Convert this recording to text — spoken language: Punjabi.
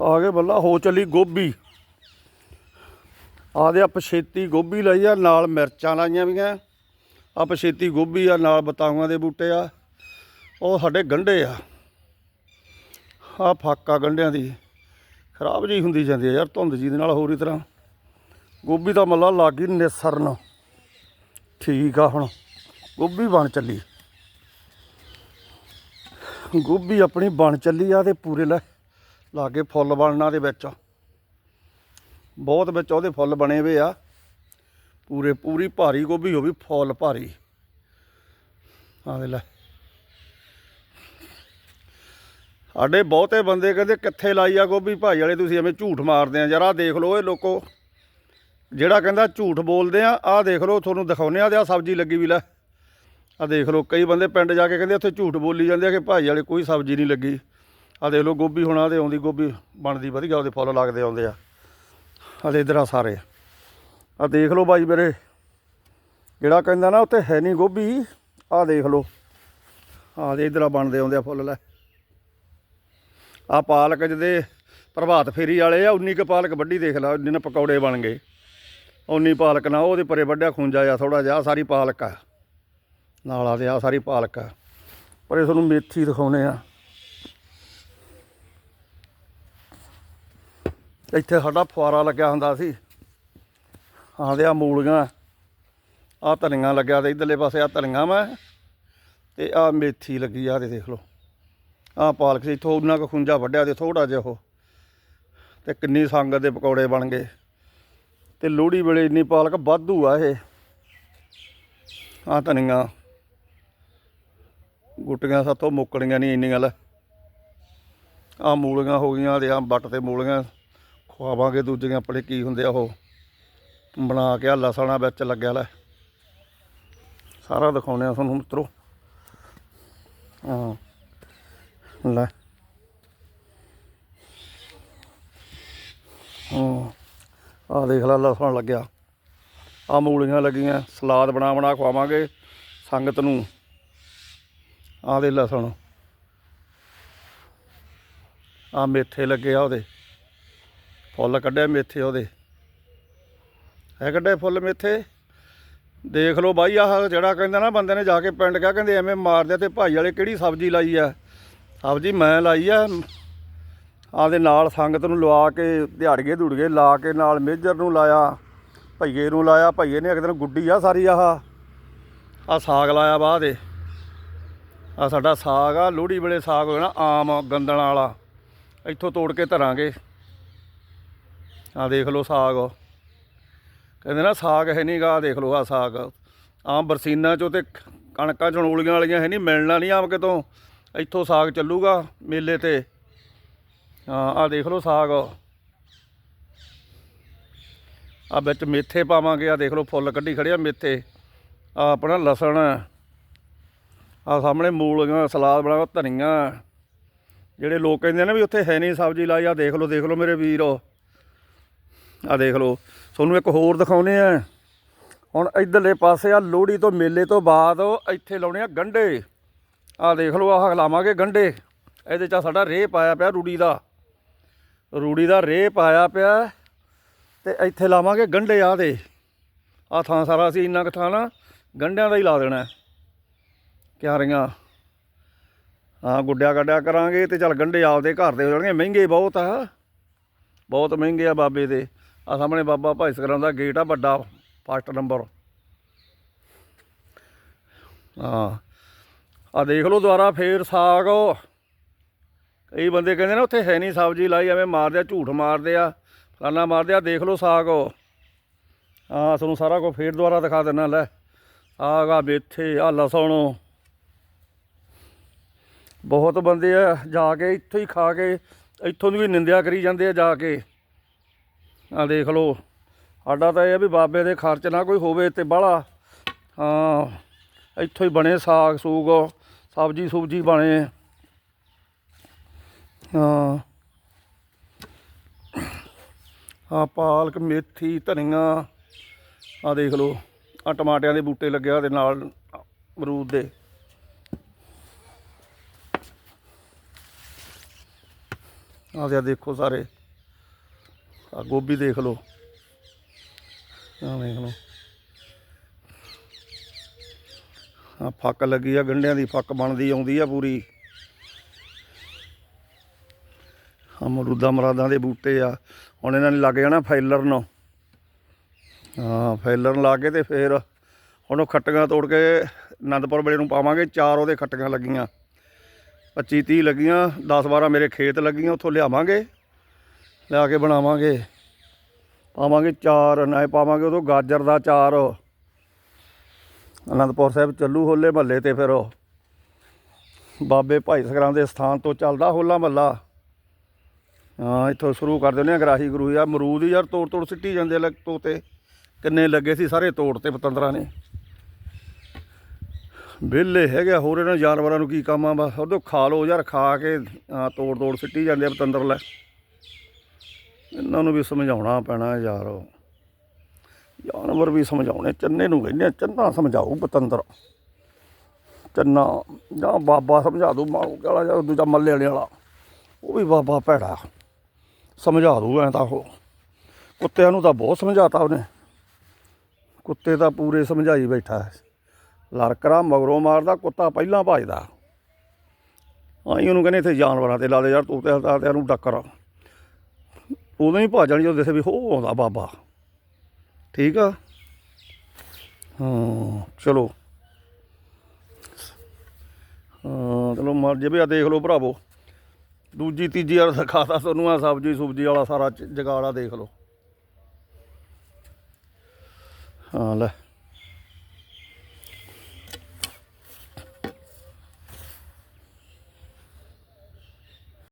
ਆ ਗਏ ਬੱਲਾ, ਹੋ ਚੱਲੀ ਗੋਭੀ। ਆ ਦੇ ਆ ਪਛੇਤੀ ਗੋਭੀ ਲਈ ਆ, ਨਾਲ ਮਿਰਚਾਂ ਲਾਈਆਂ ਵੀਆਂ। ਆ ਪਛੇਤੀ ਗੋਭੀ ਆ, ਨਾਲ ਬਤਾਊਆਂ ਦੇ ਬੂਟੇ ਆ। ਉਹ ਸਾਡੇ ਗੰਢੇ ਆ। ਆ ਫਾਕਾ ਗੰਢਿਆਂ ਦੀ। ਖਰਾਬ ਜੀ ਹੁੰਦੀ ਜਾਂਦੀ ਆ ਯਾਰ, ਧੁੰਦ ਜੀ ਦੇ ਨਾਲ ਹੋਰ ਹੀ ਤਰ੍ਹਾਂ। ਗੋਭੀ ਦਾ ਮੱਲਾ ਲੱਗ ਗਈ ਨਿਸਰਨ। ਠੀਕ ਆ ਹੁਣ, ਗੋਭੀ ਬਣ ਚੱਲੀ। ਗੋਭੀ ਆਪਣੀ ਬਣ ਚੱਲੀ ਆ ਤੇ ਪੂਰੇ ਲੈ ਲਾਗੇ ਫੁੱਲ ਬਣਨਾ ਦੇ ਵਿੱਚ। ਬਹੁਤ ਵਿੱਚ ਉਹਦੇ ਫੁੱਲ ਬਣੇ ਹੋਏ ਆ। ਪੂਰੇ, ਪੂਰੀ ਭਾਰੀ ਗੋਭੀ ਹੋ ਵੀ ਫੁੱਲ ਭਾਰੀ। ਆ ਦੇ ਲੈ। ਸਾਡੇ ਬਹੁਤੇ ਬੰਦੇ ਕਹਿੰਦੇ, ਕਿੱਥੇ ਲਾਈ ਆ ਗੋਭੀ? ਭਾਈ ਵਾਲੇ, ਤੁਸੀਂ ਐਵੇਂ ਝੂਠ ਮਾਰਦੇ ਆ। ਜਰਾ ਦੇਖ ਲਓ ਇਹ ਲੋਕੋ। ਜਿਹੜਾ ਕਹਿੰਦਾ ਝੂਠ ਬੋਲਦੇ ਆ, ਆਹ ਦੇਖ ਲਓ, ਤੁਹਾਨੂੰ ਦਿਖਾਉਨੇ ਆ ਤੇ ਆ ਸਬਜ਼ੀ ਲੱਗੀ ਵੀ ਲੈ। ਆ ਦੇਖ ਲਓ, ਕਈ ਬੰਦੇ ਪਿੰਡ ਜਾ ਕੇ ਕਹਿੰਦੇ, ਉੱਥੇ ਝੂਠ ਬੋਲੀ ਜਾਂਦੇ ਆ ਕਿ ਭਾਈ ਵਾਲੇ, ਕੋਈ ਸਬਜ਼ੀ ਨਹੀਂ ਲੱਗੀ। ਆ ਦੇਖ ਲਓ, ਗੋਭੀ ਹੁਣ ਆ ਆਦੇ ਆਉਂਦੀ, ਗੋਭੀ ਬਣਦੀ ਵਧੀਆ, ਉਹਦੇ ਫੁੱਲ ਲੱਗਦੇ ਆਉਂਦੇ ਆ। ਹਲੇ ਇਧਰ ਆ ਸਾਰੇ ਆ। ਦੇਖ ਲਓ ਬਾਈ ਮੇਰੇ ਜਿਹੜਾ ਕਹਿੰਦਾ ਨਾ ਉੱਥੇ ਹੈ ਨਹੀਂ ਗੋਭੀ ਆ ਦੇਖ ਲਓ। ਆ ਦੇ ਇਧਰ ਆ ਬਣਦੇ ਆਉਂਦੇ ਆ ਫੁੱਲ, ਲੈ। ਆ ਪਾਲਕ ਜਿਹਦੇ ਪ੍ਰਭਾਤ ਫੇਰੀ ਵਾਲੇ ਆ, ਉਨੀ ਕੁ ਪਾਲਕ ਵੱਡੀ ਦੇਖ ਲਾ, ਜਿੰਨੇ ਪਕੌੜੇ ਬਣ ਗਏ। ਉਨੀ ਪਾਲਕ ਨਾ, ਉਹਦੇ ਪਰੇ ਵੱਡਿਆ ਖੁੰਜਾ ਆ ਥੋੜਾ ਜਿਹਾ, ਆਹ ਸਾਰੀ ਪਾਲਕ ਆ। ਨਾਲ ਆ ਤੇ ਆ ਸਾਰੀ ਪਾਲਕ ਆ। ਪਰ ਇਹ ਤੁਹਾਨੂੰ ਮੇਥੀ ਦਿਖਾਉਨੇ ਆ। ਇੱਥੇ ਸਾਡਾ ਫੁਆਰਾ ਲੱਗਿਆ ਹੁੰਦਾ ਸੀ। ਆਂਦੇ ਆ ਮੂਲੀਆਂ ਆ ਧਨੀਆਂ ਲੱਗਿਆ ਤੇ ਇਧਰਲੇ ਪਾਸੇ ਆ ਧਨੀਆਂ ਵਾ ਤੇ ਆ ਮੇਥੀ ਲੱਗੀ ਆ ਤੇ ਦੇਖ ਲਓ। ਆ ਪਾਲਕ ਸੀ ਇੱਥੋਂ ਉਹਨਾਂ ਕੁ ਖੁੰਝਾ ਵੱਢਿਆ ਤੇ ਥੋੜਾ ਜਿਹਾ ਉਹ ਤੇ ਕਿੰਨੀ ਸੰਗਤ ਦੇ ਪਕੌੜੇ ਬਣ ਗਏ। ਤੇ ਲੋਹੜੀ ਵੇਲੇ ਇੰਨੀ ਪਾਲਕ ਵਾਧੂ ਆ ਇਹ। ਆ ਧਨੀਆਂ, ਗੁੱਟੀਆਂ ਸਾਥੋਂ ਮੁੱਕਣੀਆਂ ਨਹੀਂ ਇੰਨੀਆਂ ਲੈ। ਆ ਮੂਲੀਆਂ ਹੋ ਗਈਆਂ ਤੇ ਆ ਬੱਟ ਤੇ ਮੂਲੀਆਂ। ਖਵਾਵਾਂਗੇ ਦੂਜੀਆਂ ਆਪਣੇ ਕੀ ਹੁੰਦੇ ਆ ਉਹ। ਬਣਾ ਕੇ ਆ ਲਸਣਾ ਵਿੱਚ ਲੱਗਿਆ ਲੈ। ਸਾਰਾ ਦਿਖਾਉਨੇ ਆ ਤੁਹਾਨੂੰ ਮਿੱਤਰੋ। ਹਾਂ। ਲੈ। ਹਾਂ। ਆ ਦੇਖ ਲੈ ਲਸਣ ਲੱਗਿਆ। ਆ ਮੂਲੀਆਂ ਲੱਗੀਆਂ। ਸਲਾਦ ਬਣਾ ਬਣਾ ਖਵਾਵਾਂਗੇ ਸੰਗਤ ਨੂੰ। ਆ ਦੇ ਲਸਣ। ਆ ਮੇਥੇ ਲੱਗੇ ਆ ਉਹਦੇ। ਫੁੱਲ ਕੱਢਿਆ ਮੇਥੇ ਉਹਦੇ। ਹੈ ਕੱਢੇ ਫੁੱਲ ਮੇਥੇ। ਦੇਖ ਲਓ ਬਾਈ, ਆਹ ਜਿਹੜਾ ਕਹਿੰਦਾ ਨਾ ਬੰਦੇ ਨੇ ਜਾ ਕੇ ਪਿੰਡ ਕਿਹਾ, ਕਹਿੰਦੇ ਐਵੇਂ ਮਾਰਦੇ ਤੇ ਭਾਈ ਵਾਲੇ ਕਿਹੜੀ ਸਬਜ਼ੀ ਲਾਈ ਆ? ਸਬਜ਼ੀ ਮੈਂ ਲਾਈ ਆ। ਆਪਦੇ ਨਾਲ ਸੰਗਤ ਨੂੰ ਲਵਾ ਕੇ, ਦਿਹਾੜੀਏ ਧੂੜੀਏ ਲਾ ਕੇ ਨਾਲ ਮੇਜਰ ਨੂੰ ਲਾਇਆ, ਭਈਏ ਨੂੰ ਲਾਇਆ, ਭਈਏ ਨੇ ਇੱਕ ਦਿਨ ਗੁੱਡੀ ਆ ਸਾਰੀ ਆਹ। ਆ ਸਾਗ ਲਾਇਆ ਬਾਅਦ ਦੇ। ਆ ਸਾਡਾ ਸਾਗ ਆ, ਲੋਹੜੀ ਵੇਲੇ ਸਾਗ ਹੋਣਾ ਆਮ ਗੰਦਣ ਵਾਲਾ। ਇੱਥੋਂ ਤੋੜ ਕੇ ਧਰਾਂਗੇ। ਆ ਦੇਖ ਲਓ ਸਾਗ। ਕਹਿੰਦੇ ਨਾ ਸਾਗ ਹੈ ਨਹੀਂ ਗਾ ਦੇਖ ਲਓ ਆ ਸਾਗ। ਆਮ ਬਰਸੀਨਾ ਚੋਂ ਤੇ ਕਣਕਾਂ ਚਣੋਲੀਆਂ ਵਾਲੀਆਂ ਹੈ ਨਹੀਂ ਮਿਲਣਾ ਨਹੀਂ ਆਮ ਕਿਤੋਂ। ਇੱਥੋਂ ਸਾਗ ਚੱਲੂਗਾ ਮੇਲੇ ਤੇ। ਹਾਂ ਆ ਦੇਖ ਲਓ ਸਾਗ। ਆ ਵਿੱਚ ਮੇਥੇ ਪਾਵਾਂਗੇ ਆ ਦੇਖ ਲਓ ਫੁੱਲ ਕੱਢੀ ਖੜਿਆ ਮੇਥੇ। ਆ ਆਪਣਾ ਲਸਣ। ਆ ਸਾਹਮਣੇ ਮੂਲੀਆਂ, ਸਲਾਦ ਬਣਾਵਾ ਧਨੀਆ। ਜਿਹੜੇ ਲੋਕ ਕਹਿੰਦੇ ਨੇ ਵੀ ਉੱਥੇ ਹੈ ਨਹੀਂ ਸਬਜ਼ੀ ਲਾਈ ਆ ਦੇਖ ਲਓ ਦੇਖ ਲਓ ਮੇਰੇ ਵੀਰੋ। ਆ ਦੇਖ ਲਓ, ਤੁਹਾਨੂੰ ਇੱਕ ਹੋਰ ਦਿਖਾਉਨੇ ਆ। ਹੁਣ ਇਧਰਲੇ ਪਾਸੇ ਆ, ਲੋਹੜੀ ਤੋਂ ਮੇਲੇ ਤੋਂ ਬਾਅਦ ਉਹ ਇੱਥੇ ਲਾਉਣੇ ਆ ਗੰਢੇ। ਆ ਦੇਖ ਲਓ, ਆਹ ਲਾਵਾਂਗੇ ਗੰਢੇ। ਇਹਦੇ ਚ ਆਹ ਸਾਡਾ ਰੇਹ ਪਾਇਆ ਪਿਆ ਰੂੜੀ ਦਾ। ਰੂੜੀ ਦਾ ਰੇਹ ਪਾਇਆ ਪਿਆ ਤੇ ਇੱਥੇ ਲਾਵਾਂਗੇ ਗੰਢੇ ਆ ਦੇ। ਆ ਥਾਂ ਸਾਰਾ ਅਸੀਂ ਇੰਨਾ ਕੁ ਥਾਂ ਨਾ ਗੰਢਿਆਂ ਦਾ ਹੀ ਲਾ ਦੇਣਾ ਕਿਆਰੀਆਂ ਹਾਂ ਗੁੱਡਿਆ ਗੱਡਿਆ ਕਰਾਂਗੇ ਤੇ ਚੱਲ ਗੰਢੇ ਆਪਦੇ ਘਰ ਦੇ ਹੋ ਜਾਣਗੇ, ਮਹਿੰਗੇ ਬਹੁਤ ਆ। ਬਹੁਤ ਮਹਿੰਗੇ ਆ ਬਾਬੇ ਦੇ। ਆ ਸਾਹਮਣੇ ਬਾਬਾ ਭਾਈ ਸਕਰਾਂ ਦਾ ਗੇਟ ਆ ਵੱਡਾ ਫਸਟ ਨੰਬਰ ਹਾਂ। ਆ ਦੇਖ ਲਓ ਦੁਬਾਰਾ ਫੇਰ ਸਾਗ। ਕਈ ਬੰਦੇ ਕਹਿੰਦੇ ਨਾ ਉੱਥੇ ਹੈ ਨਹੀਂ ਸਬਜ਼ੀ ਲਾਈ, ਐਵੇਂ ਮਾਰਦੇ ਆ, ਝੂਠ ਮਾਰਦੇ ਆ, ਫਲਾਨਾ ਮਾਰਦੇ ਆ, ਦੇਖ ਲਓ ਸਾਗ। ਹਾਂ, ਤੁਹਾਨੂੰ ਸਾਰਾ ਕੁਝ ਫੇਰ ਦੁਬਾਰਾ ਦਿਖਾ ਦਿੰਨਾ ਲੈ। ਸਾਗ ਆ ਮੇਥੇ, ਆ ਲਸਣ। ਬਹੁਤ ਬੰਦੇ ਆ ਜਾ ਕੇ ਇੱਥੋਂ ਹੀ ਖਾ ਕੇ, ਇੱਥੋਂ ਦੀ ਵੀ ਨਿੰਦਿਆ ਕਰੀ ਜਾਂਦੇ ਆ ਜਾ ਕੇ। ਆ ਦੇਖ ਲਓ। ਸਾਡਾ ਤਾਂ ਇਹ ਆ ਵੀ ਬਾਬੇ ਦੇ ਖਰਚ ਨਾ ਕੋਈ ਹੋਵੇ ਤੇ ਬਾਹਲਾ, ਹਾਂ, ਇੱਥੋਂ ਹੀ ਬਣੇ ਸਾਗ ਸੂਗ, ਸਬਜੀ ਸੁਬਜੀ ਬਣੇ। ਹਾਂ। ਆ ਪਾਲਕ, ਮੇਥੀ, ਧਨੀਆ ਆ ਦੇਖ ਲਓ। ਆ ਟਮਾਟਿਆਂ ਦੇ ਬੂਟੇ ਲੱਗਿਆ ਦੇ ਨਾਲ, ਅਮਰੂਦ ਦੇ। ਆਹ ਦੇਖੋ ਸਾਰੇ। ਆ ਗੋਭੀ ਦੇਖ ਲਓ। ਆਹ ਦੇਖ ਲਓ। ਆ ਫੱਕ ਲੱਗੀ ਆ ਗੰਢਿਆਂ ਦੀ, ਫੱਕ ਬਣਦੀ ਆਉਂਦੀ ਆ ਪੂਰੀ। ਆ ਮਰੂਦਾ ਮਰਾਦਾਂ ਦੇ ਬੂਟੇ ਆ। ਹੁਣ ਇਹਨਾਂ ਨੇ ਲੱਗ ਜਾਣਾ ਫੈਲਰ ਨੂੰ। ਹਾਂ ਫੈਲਰ ਲਾ ਕੇ ਤੇ ਫੇਰ ਹੁਣ ਉਹ ਖੱਟੀਆਂ ਤੋੜ ਕੇ ਆਨੰਦਪੁਰ ਵੇਲੇ ਨੂੰ ਪਾਵਾਂਗੇ। ਚਾਰ ਉਹਦੇ ਖੱਟੀਆਂ ਲੱਗੀਆਂ। 25 30 ਲੱਗੀਆਂ 10 12 ਮੇਰੇ ਖੇਤ ਲੱਗੀਆਂ, ਉੱਥੋਂ ਲਿਆਵਾਂਗੇ। ਲਿਆ ਕੇ ਬਣਾਵਾਂਗੇ। ਪਾਵਾਂਗੇ ਚਾਰ ਨਾ ਪਾਵਾਂਗੇ ਉਦੋਂ ਗਾਜਰ ਦਾ ਚਾਰ। ਅਨੰਦਪੁਰ ਸਾਹਿਬ ਚੱਲੂ ਹੋਲੇ ਮਹੱਲੇ ਤੇ ਫਿਰ। ਉਹ ਬਾਬੇ ਭਾਈ ਸਗਰਾਂ ਦੇ ਸਥਾਨ ਤੋਂ ਚੱਲਦਾ ਹੋਲਾ ਮਹੱਲਾ। ਹਾਂ ਇੱਥੋਂ ਸ਼ੁਰੂ ਕਰ ਦਿੰਦੇ ਆ ਗਰਾਹੀ ਗੁਰੂ ਯਾਰ ਮਰੂਦ ਯਾਰ ਤੋੜ ਤੋੜ ਸਿੱਟੀ ਜਾਂਦੇ ਲੱਗ ਤੋਤੇ ਕਿੰਨੇ ਲੱਗੇ ਸੀ ਸਾਰੇ ਤੋੜ ਤੇ ਪਤੰਦਰਾਂ ਨੇ। ਵਿਹਲੇ ਹੈਗੇ ਆ, ਹੋਰ ਇਹਨਾਂ ਜਾਨਵਰਾਂ ਨੂੰ ਕੀ ਕੰਮ ਆ ਬਸ। ਉਹਦੋਂ ਖਾ ਲਓ ਯਾਰ ਖਾ ਕੇ ਤੋੜ ਤੋੜ ਸਿੱਟੀ ਜਾਂਦੇ ਆ ਪਤੰਦਰ ਲੈ। ਇਹਨਾਂ ਨੂੰ ਵੀ ਸਮਝਾਉਣਾ ਪੈਣਾ ਯਾਰ। ਜਾਨਵਰ ਵੀ ਸਮਝਾਉਣੇ, ਚੰਨੇ ਨੂੰ ਕਹਿੰਦੇ ਚੰਨਾ ਸਮਝਾਊ ਪਤੰਦਰ। ਚੰਨਾ, ਜਾਂ ਬਾਬਾ ਸਮਝਾ ਦੂ ਮਾਊ ਵਾਲਾ ਜਾਂ ਦੂਜਾ ਮੱਲੇ ਵਾਲੇ ਵਾਲਾ। ਉਹ ਵੀ ਬਾਬਾ ਭੈੜਾ। ਸਮਝਾ ਦੂ ਐ ਤਾਂ ਉਹ। ਕੁੱਤਿਆਂ ਨੂੰ ਤਾਂ ਬਹੁਤ ਸਮਝਾਤਾ ਉਹਨੇ। ਕੁੱਤੇ ਤਾਂ ਪੂਰੇ ਸਮਝਾਈ ਬੈਠਾ ਹੈ। ਲੜਕਰਾ ਮਗਰੋਂ ਮਾਰਦਾ, ਕੁੱਤਾ ਪਹਿਲਾਂ ਭਜਦਾ। ਆਈ ਉਹਨੂੰ ਕਹਿੰਦੇ ਇੱਥੇ ਜਾਨਵਰਾਂ ਤੇ ਲਾ ਦੇ ਯਾਰ, ਤੂੰ ਤੇ ਹਲਤਾ ਨੂੰ ਟੱਕਰ ਉਦੋਂ ਹੀ ਭੱਜ ਜਾਣੀ ਜਦੋਂ ਦਿਸੇ ਵੀ ਹੋ ਆਉਂਦਾ ਬਾਬਾ। ਠੀਕ ਆ? ਹਾਂ, ਚਲੋ। ਹਾਂ, ਚਲੋ ਮਰ ਜੇ ਵੀ ਆ ਦੇਖ ਲਓ ਭਰਾਵੋ। ਦੂਜੀ, ਤੀਜੀ ਵਾਲਾ ਦਿਖਾਤਾ ਤੁਹਾਨੂੰ ਆ ਸਬਜੀ, ਸੁਬਜੀ ਵਾਲਾ ਸਾਰਾ ਚ- ਜਗਾੜਾ ਦੇਖ ਲਓ। ਹਾਂ, ਲੈ।